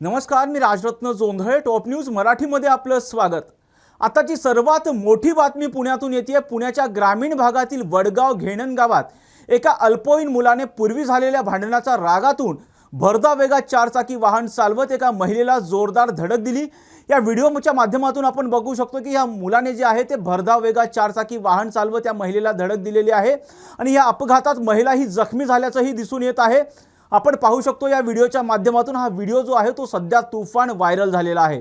नमस्कार मी Rajratna Jondhale top news मराठीमध्ये आपलं स्वागत. आताची सर्वात मोठी बातमी पुण्यातून येते पुण्याच्या ग्रामीण भागातील वडगाव घेणन गावात एका अल्पवयीन मुलाने पूर्वी झालेल्या भांडणाच्या रागातून भरदा वेगात चारचाकी वाहन चालवत एका महिलेला जोरदार धडक दिली. या व्हिडिओच्या माध्यमातून आपण बघू शकतो की या मुलाने जे आहे ते भरधाव वेगात चारचाकी वाहन चालवत त्या महिलेला धडक दिलेली आहे आणि या अपघातात महिला ही जखमी झाल्याचंही दिसून येत आहे. आपण पाहू शकतो या व्हिडिओच्या माध्यमातून हा व्हिडिओ जो आहे तो सध्या तुफान व्हायरल झालेला आहे.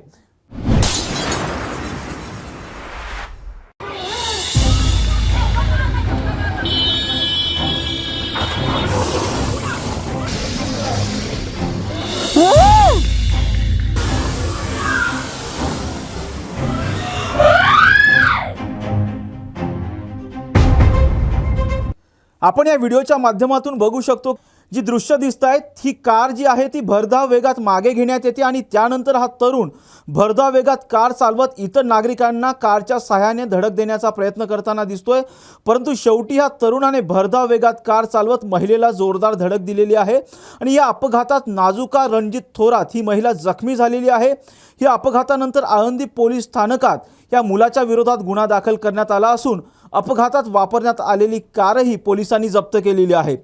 आपण या व्हिडिओच्या माध्यमातून बघू शकतो जी दृश्य दिसत आहेत ही कार जी आहे ती भरधाव वेगात मागे घेण्यात येते आणि त्यानंतर हा तरुण भरधाव वेगात कार चालवत इतर नागरिकांना कारच्या सहाय्याने धडक देण्याचा प्रयत्न करताना दिसतोय. परंतु शेवटी ह्या तरुणाने भरधाव वेगात कार चालवत महिलेला जोरदार धडक दिलेली आहे आणि या अपघातात नाजुका रणजित थोरात ही महिला जखमी झालेली आहे. या अपघातानंतर आळंदी पोलीस स्थानकात या मुलाच्या विरोधात गुन्हा दाखल करण्यात आला असून अपघातात वापरण्यात आलेली कारही पोलिसांनी जप्त केलेली आहे.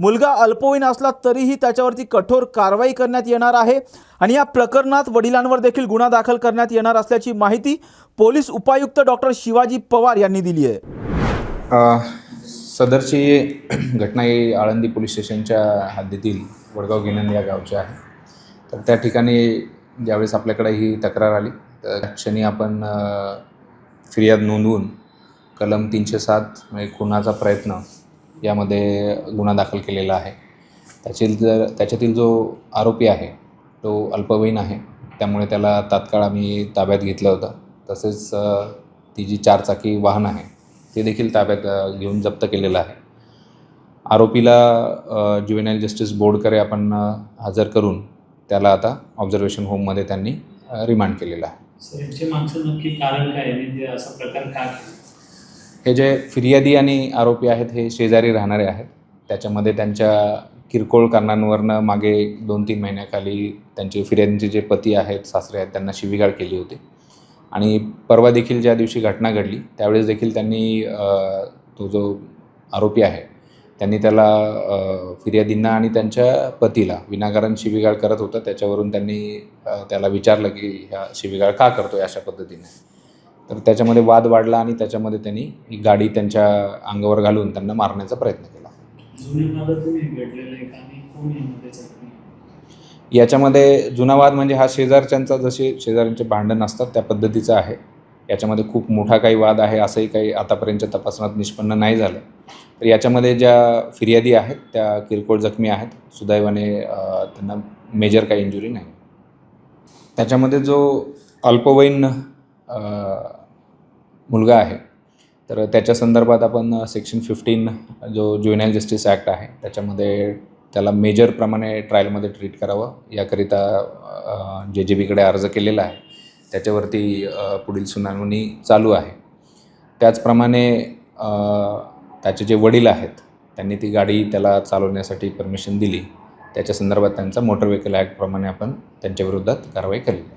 मुलगा अल्पवयीन असला तरीही त्याच्यावरती कठोर कारवाई करण्यात येणार आहे. आणि या प्रकरणात वडिलांवर देखील गुन्हा दाखल करण्यात येणार असल्याची माहिती पोलीस उपायुक्त डॉक्टर शिवाजी पवार यांनी दिली आहे. सदरची घटना ही आळंदी पोलीस स्टेशनच्या हद्दीतील वडगाव गिनंद या गावची आहे. तर त्या ठिकाणी ज्यावेळेस आपल्याकडे ही तक्रार आली तर क्षणी आपण फिर्याद नोंदवून कलम तीनशे सात म्हणजे खुनाचा प्रयत्न यामध्ये गुन्हा दाखल केलेला आहे. त्याची जर त्याच्यातील जो आरोपी आहे तो अल्पवयीन आहे. त्यामुळे त्याला तात्काळ आम्ही ताब्यात घेतलं होतं. तसेच ती जी चारचाकी वाहन आहे ते देखील ताब्यात घेऊन जप्त केलेलं आहे. आरोपीला ज्युवेनाईल जस्टिस बोर्डकडे आपण हजर करून त्याला आता ऑब्झर्वेशन होममध्ये त्यांनी रिमांड केलेलं आहे. सर याचे मागचं नक्की कारण काय म्हणजे असा प्रकार का हे जे फिर्यादी आणि आरोपी आहेत हे शेजारी राहणारे आहेत. त्याच्यामध्ये त्यांच्या किरकोळ कारणांवरनं मागे दोन तीन महिन्याखाली त्यांचे फिर्यादींचे जे पती आहेत सासरे आहेत त्यांना शिवीगाळ केली होती. आणि परवा देखील ज्या दिवशी घटना घडली त्यावेळेस देखील त्यांनी तो जो आरोपी आहे त्यांनी त्याला फिर्यादींना आणि त्यांच्या पतीला विनाकारण शिवीगाळ करत होता. त्याच्यावरून त्यांनी त्याला विचारलं की ह्या शिवीगाळ का करतोय अशा पद्धतीने. तर त्याच्यामध्ये वाद वाढला आणि त्याच्यामध्ये त्यांनी ही गाडी त्यांच्या अंगावर घालून त्यांना मारण्याचा प्रयत्न केला. याच्यामध्ये जुना वाद म्हणजे हा शेजारच्यांचा जसे शेजाऱ्यांचे भांडण असतात त्या पद्धतीचा आहे. याच्यामध्ये खूप मोठा काही वाद आहे असंही काही आतापर्यंतच्या तपासणात निष्पन्न नाही झालं. तर याच्यामध्ये ज्या फिर्यादी आहेत त्या किरकोळ जखमी आहेत. सुदैवाने त्यांना मेजर काही इंजुरी नाही. त्याच्यामध्ये जो अल्पवयीन मुलगा आहे. तर त्याच्या संदर्भात आपण सेक्शन फिफ्टीन जो ज्युनियल जस्टिस ॲक्ट आहे त्याच्यामध्ये त्याला मेजरप्रमाणे ट्रायलमध्ये ट्रीट करावं. याकरिता जे जे बीकडे अर्ज केलेला आहे. त्याच्यावरती पुढील सुनावणी चालू आहे. त्याचप्रमाणे त्याचे जे वडील आहेत त्यांनी ती गाडी त्याला चालवण्यासाठी परमिशन दिली. त्याच्या संदर्भात त्यांचा मोटर व्हेकल ॲक्टप्रमाणे आपण त्यांच्या विरोधात कारवाई केलेली आहे.